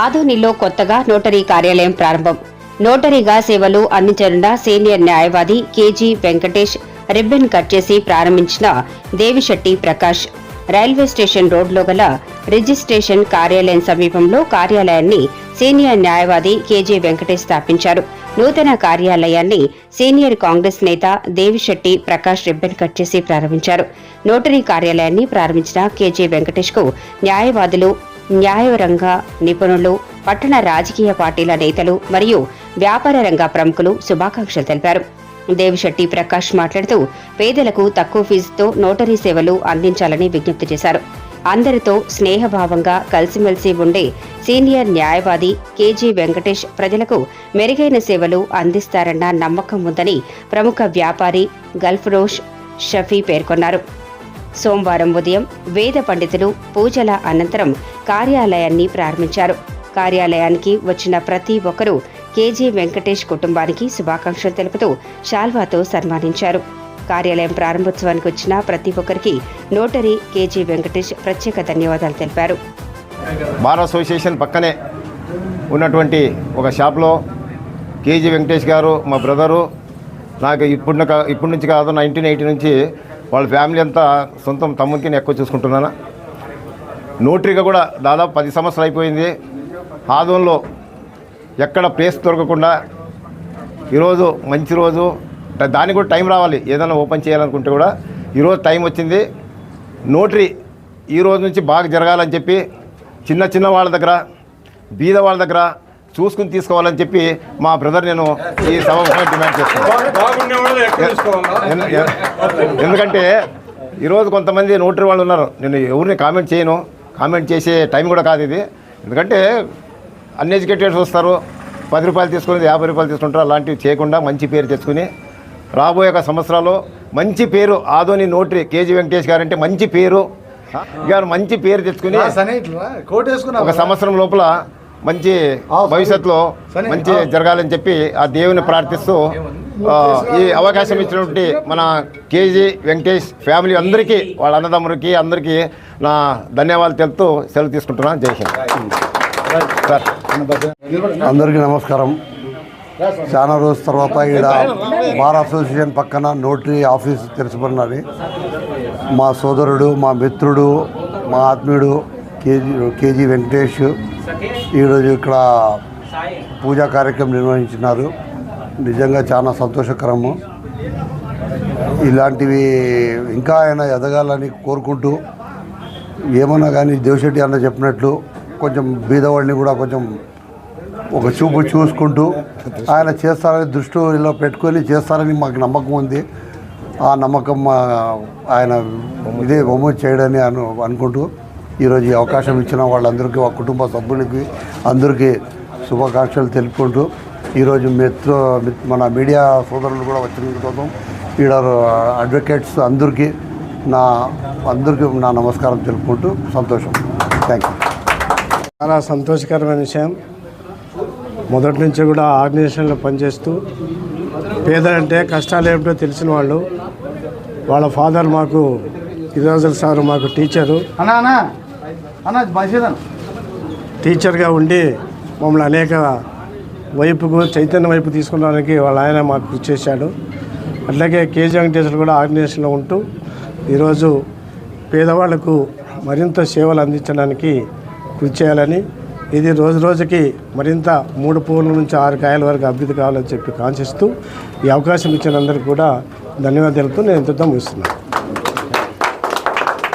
ఆదోనిలో కొత్తగా నోటరీ కార్యాలయం ప్రారంభం. నోటరీగా సేవలు అందించనున్న సీనియర్ న్యాయవాది కేజీ వెంకటేష్ రిబ్బన్ కట్ చేసి ప్రారంభించిన దేవిశెట్టి ప్రకాష్. రైల్వే స్టేషన్ రోడ్లో గల రిజిస్ట్రేషన్ కార్యాలయం సమీపంలో కార్యాలయాన్ని సీనియర్ న్యాయవాది కేజీ వెంకటేష్ స్థాపించారు. నూతన కార్యాలయాన్ని సీనియర్ కాంగ్రెస్ నేత దేవిశెట్టి ప్రకాష్ రిబ్బన్ కట్ చేసి ప్రారంభించారు. నోటరీ కార్యాలయాన్ని ప్రారంభించిన కేజీ వెంకటేష్కు న్యాయవాదులు న్యాయరంగ నిపుణులు పట్టణ రాజకీయ పార్టీల నేతలు మరియు వ్యాపార రంగ ప్రముఖులు శుభాకాంక్షలు తెలిపారు. దేవిశెట్టి ప్రకాష్ మాట్లాడుతూ పేదలకు తక్కువ ఫీజుతో నోటరీ సేవలు అందించాలని విజ్ఞప్తి చేశారు. అందరితో స్నేహభావంగా కలిసిమెలిసి ఉండే సీనియర్ న్యాయవాది కేజీ వెంకటేష్ ప్రజలకు మెరుగైన సేవలు అందిస్తారన్న నమ్మకం ఉందని ప్రముఖ వ్యాపారి గల్ఫ్ రోష్ షఫీ పేర్కొన్నారు. సోమవారం ఉదయం వేద పండితులు పూజల అనంతరం కార్యాలయాన్ని ప్రారంభించారు. కార్యాలయానికి వచ్చిన ప్రతి ఒక్కరూ కేజీ వెంకటేష్ కుటుంబానికి శుభాకాంక్షలు తెలుపుతూ శాల్వాతో సన్మానించారు. కార్యాలయం ప్రారంభోత్సవానికి వచ్చిన ప్రతి ఒక్కరికి నోటరీ కేజీ వెంకటేష్ ప్రత్యేక ధన్యవాదాలు తెలిపారు. బార్ అసోసియేషన్ పక్కనే ఉన్నటువంటి ఒక షాప్లో కేజీ వెంకటేష్ గారు మా బ్రదరు నాకు ఇప్పుడు ఇప్పటి నుంచి కాదు నైన్టీన్ ఎయిటీ నుంచి వాళ్ళ ఫ్యామిలీ అంతా సొంతం తమ్ముడికి ఎక్కువ చూసుకుంటున్నాను? నోటరీగా కూడా దాదాపు పది సంవత్సరాలు అయిపోయింది. ఆదంలో ఎక్కడ ప్లేస్ దొరకకుండా ఈరోజు మంచి రోజు. దానికి కూడా టైం రావాలి. ఏదైనా ఓపెన్ చేయాలనుకుంటే కూడా ఈరోజు టైం వచ్చింది. నోటరీ ఈ రోజు నుంచి బాగా జరగాలని చెప్పి చిన్న చిన్న వాళ్ళ దగ్గర బీద వాళ్ళ దగ్గర చూసుకుని తీసుకోవాలని చెప్పి మా బ్రదర్ నేను ఈ సభ డిమాండ్ చేస్తున్నాను. ఎందుకంటే ఈరోజు కొంతమంది నోటరీ వాళ్ళు ఉన్నారు. నేను ఎవరిని కామెంట్ చేయను. కామెంట్ చేసే టైం కూడా కాదు ఇది. ఎందుకంటే అన్ఎడ్యుకేటెడ్స్ వస్తారు. పది రూపాయలు తీసుకుని యాభై రూపాయలు తీసుకుంటారు. అలాంటివి చేయకుండా మంచి పేరు తెచ్చుకుని రాబోయే ఒక సంవత్సరాలు మంచి పేరు ఆదోని నోటరీ కేజీ వెంకటేష్ గారు అంటే మంచి పేరు. గారు మంచి పేరు తెచ్చుకుని ఒక సంవత్సరం లోపల మంచి భవిష్యత్తులో మంచి జరగాలని చెప్పి ఆ దేవుని ప్రార్థిస్తూ ఈ అవకాశం ఇచ్చినటువంటి మన కేజీ వెంకటేష్ ఫ్యామిలీ అందరికీ వాళ్ళ అన్నదమ్ములకి అందరికీ నా ధన్యవాదాలు తెలుపుతూ సెలవు తీసుకుంటున్నాను. జై హింద్. సార్. అందరికీ నమస్కారం. చాలా రోజు తర్వాత ఈడ బార్ అసోసియేషన్ పక్కన నోటరీ ఆఫీస్ తెరచబడినది మా సోదరుడు మా మిత్రుడు మా ఆత్మీయుడు కేజీ కేజీ వెంకటేష్ ఈరోజు ఇక్కడ పూజా కార్యక్రమం నిర్వహించినారు. నిజంగా చాలా సంతోషకరము. ఇలాంటివి ఇంకా ఆయన ఎదగాలని కోరుకుంటూ ఏమన్నా కానీ దేవశెట్టి అన్న చెప్పినట్లు కొంచెం బీదవాడిని కూడా కొంచెం ఒక చూపు చూసుకుంటూ ఆయన చేస్తారని దృష్టిలో పెట్టుకొని చేస్తారని మాకు నమ్మకం ఉంది. ఆ నమ్మకం ఆయన ఇదే బొమ్మ చేయడని అను అనుకుంటూ ఈరోజు ఈ అవకాశం ఇచ్చిన వాళ్ళందరికీ ఆ కుటుంబ సభ్యులకి అందరికీ శుభాకాంక్షలు తెలుపుకుంటూ ఈరోజు మిత్ర మిత్- మన మీడియా సోదరులు కూడా వచ్చిన కోసం ఈడ అడ్వకేట్స్ అందరికీ నా అందరికీ నా నమస్కారం తెలుపుకుంటూ సంతోషం. థ్యాంక్ యూ చాలా సంతోషకరమైన విషయం. మొదటి నుంచి కూడా ఆర్గనైజేషన్లో పనిచేస్తూ పేదలంటే కష్టాలు ఏమిటో తెలిసిన వాళ్ళు వాళ్ళ ఫాదర్ మాకు గిరిరాజుల సార్ మాకు టీచరు. టీచర్గా ఉండి మమ్మల్ని అనేక వైపుకు చైతన్య వైపు తీసుకున్నానికి వాళ్ళ ఆయన మాకు కృషి చేశాడు. అట్లాగే కేజీ వెంకటేశ్వర కూడా ఆర్గనైజేషన్లో ఉంటూ ఈరోజు పేదవాళ్ళకు మరింత సేవలు అందించడానికి కృషి చేయాలని ఇది రోజు రోజుకి మరింత మూడు పూల నుంచి ఆరు కాయల వరకు అభివృద్ధి కావాలని చెప్పి కాంక్షిస్తూ ఈ అవకాశం ఇచ్చిన అందరికీ కూడా ధన్యవాదాలతో నేను ఇంతతో ముగిస్తున్నాను.